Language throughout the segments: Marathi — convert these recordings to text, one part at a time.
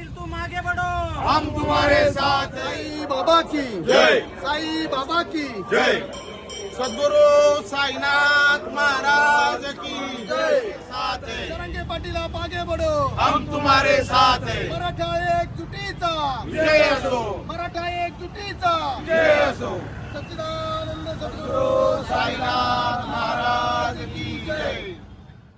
पाटील तुम आगे बढ़ो। हम तुम्हारे साथ साई बाबा की। जय। साई बाबा की। जय। सद्गुरु साईनाथ महाराज की। जय। साथ है। पाटील आप आगे बढ़ो। हम तुम्हारे साथ है। मराठा एकजुटीचा जय असो। मराठा एकजुटीचा जय असो। सच्चिदानंद सद्गुरु साईनाथ महाराज की। जय।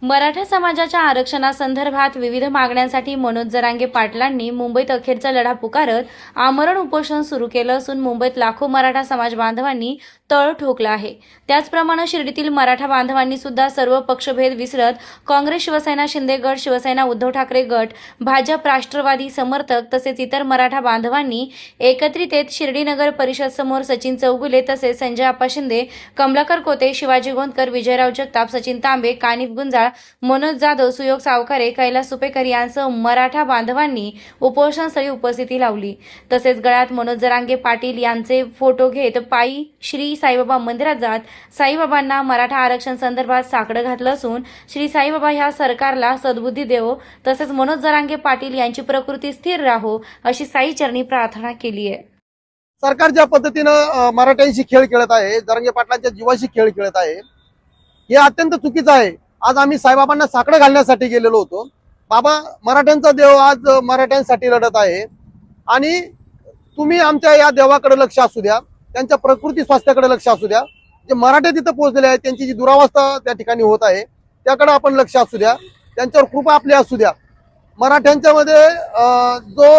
मराठा समाजाच्या आरक्षणासंदर्भात विविध मागण्यांसाठी मनोज जरांगे पाटलांनी मुंबईत अखेरचा लढा पुकारत आमरण उपोषण सुरू केलं असून मुंबईत लाखो मराठा समाज बांधवांनी तळ ठोकला आहे. त्याचप्रमाणे शिर्डीतील मराठा बांधवांनी सुद्धा सर्व पक्षभेद विसरत काँग्रेस शिवसेना शिंदे गट शिवसेना उद्धव ठाकरे गट भाजप राष्ट्रवादी समर्थक तसेच इतर मराठा बांधवांनी एकत्रित येत शिर्डी नगर परिषद समोर सचिन चौगुले तसेच संजय आप्पा शिंदे कमलाकर कोते शिवाजी गोंदकर विजयराव जगताप सचिन तांबे कानिफ गुंजाळ मनोज जाधव सुयोग सावकारे कैलास सुपेकर यांसह मराठा बांधवांनी उपोषणस्थळी उपस्थिती लावली. तसेच गळ्यात मनोज जरांगे पाटील यांचे फोटो घेत पायी श्री साईबाबा मंदिरात जात साईबाबांना मराठा आरक्षण संदर्भात साकडं घातलं असून श्री साईबाबा ह्या सरकारला सद्बुद्धी देवो तसेच मनोज जरांगे पाटील यांची प्रकृती स्थिर राहो अशी साईचरणी प्रार्थना केली आहे. सरकार ज्या पद्धतीनं मराठ्यांशी खेळ खेळत आहे जरंगे पाटलांच्या जीवाशी खेळ खेळत आहे हे अत्यंत चुकीचं आहे. आज आम्ही साईबाबांना साकडं घालण्यासाठी गेलेलो होतो. बाबा मराठ्यांचा देव आज मराठ्यांसाठी लढत आहे. आणि तुम्ही आमच्या या देवाकडे लक्ष असू द्या. त्यांच्या प्रकृती स्वास्थ्याकडे लक्ष असू द्या. जे मराठे तिथं पोहोचलेले आहेत त्यांची जी दुरावस्था त्या ठिकाणी होत आहे त्याकडे आपण लक्ष असू द्या. त्यांच्यावर कृपा आपली असू द्या. मराठ्यांच्या मध्ये जो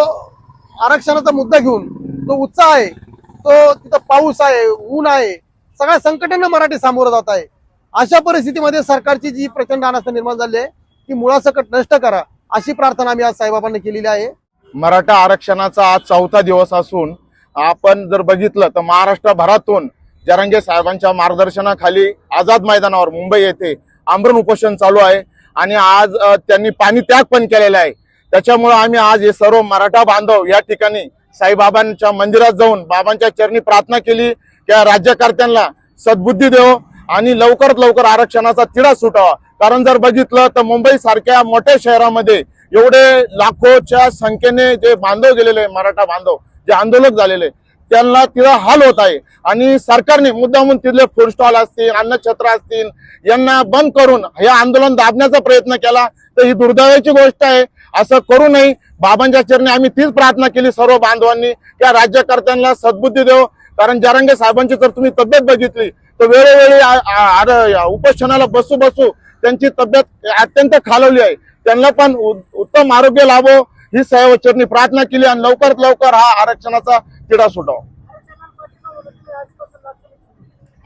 आरक्षणाचा मुद्दा घेऊन जो उत्साह आहे तो तिथं पाऊस आहे ऊन आहे सगळ्या संकटांना मराठी सामोरं जात आहे. अशा परिस्थितीमध्ये सरकारची जी प्रचंड अनास्था निर्माण झाली आहे ती मुळासकट नष्ट करा अशी प्रार्थना आम्ही आज साईबाबांनी केलेली आहे. मराठा आरक्षणाचा आज चौथा दिवस असून आपण जर बघितलं तर महाराष्ट्रभरातून जरांगे साहेबांच्या मार्गदर्शनाखाली आझाद मैदानावर मुंबई येथे आमरण उपोषण चालू आहे आणि आज त्यांनी पाणी त्याग पण केलेला आहे. त्याच्यामुळे आम्ही आज हे सर्व मराठा बांधव या ठिकाणी साईबाबांच्या मंदिरात जाऊन बाबांच्या चरणी प्रार्थना केली. त्या राज्यकर्त्यांना सद्बुद्धी देव. आणि लवकरात लवकर आरक्षणाचा तिढा सुटावा. कारण जर बघितलं तर मुंबई सारख्या मोठ्या शहरामध्ये एवढे लाखोच्या संख्येने जे बांधव गेलेले मराठा बांधव जे आंदोलक झालेले त्यांना तिला हाल होत आहे. आणि सरकारने मुद्दामून तिथले फूड स्टॉल असतील अन्नछत्र असतील यांना बंद करून हे आंदोलन दाबण्याचा प्रयत्न केला तर ही दुर्दैवाची गोष्ट आहे. असं करू नये. बाबांच्या चरणी आम्ही तीच प्रार्थना केली सर्व बांधवांनी. त्या राज्यकर्त्यांना सद्बुद्धी देव. कारण जरांगे साहेबांची जर तुम्ही तब्येत बघितली तर वेळोवेळी उपोषणाला बसू बसू त्यांची तब्येत अत्यंत खालवली आहे. त्यांना पण उत्तम आरोग्य लाभो ही साहेबांनी प्रार्थना केली आणि लवकरात लवकर हा आरक्षणाचा तिढा सुटावा.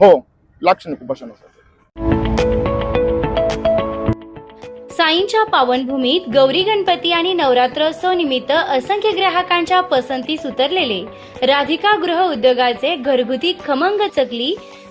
हो लाक्षणिक उपोषण साईंच्या पावनभूमीत गौरी गणपती आणि नवरात्रोत्सव निमित्त असंख्य ग्राहकांच्या पसंतीस उतरलेले राधिका गृह उद्योगाचे घरगुती खमंग चकली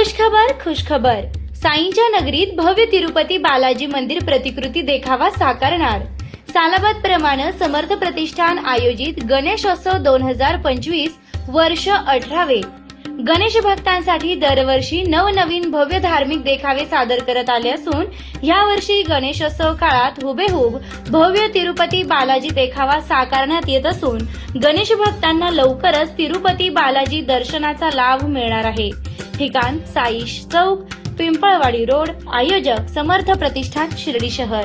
खुशखबर खुशखबर. साईंच्या नगरीत भव्य तिरुपती बालाजी मंदिर प्रतिकृती देखावा साकारणार. सालाबाद प्रमाणे समर्थ प्रतिष्ठान आयोजित गणेशोत्सव दोन हजार पंचवीस वर्ष अठरावे. गणेश भक्तांसाठी दरवर्षी नवनवीन भव्य धार्मिक देखावे सादर करत आले असून यावर्षी गणेशोत्सव काळात हुबेहूब भव्य तिरुपती बालाजी देखावा साकारण्यात येत असून गणेश भक्तांना लवकरच तिरुपती बालाजी दर्शनाचा लाभ मिळणार आहे. ठिकाण साईश चौक पिंपळवाडी रोड आयोजक समर्थ प्रतिष्ठान शिर्डी शहर.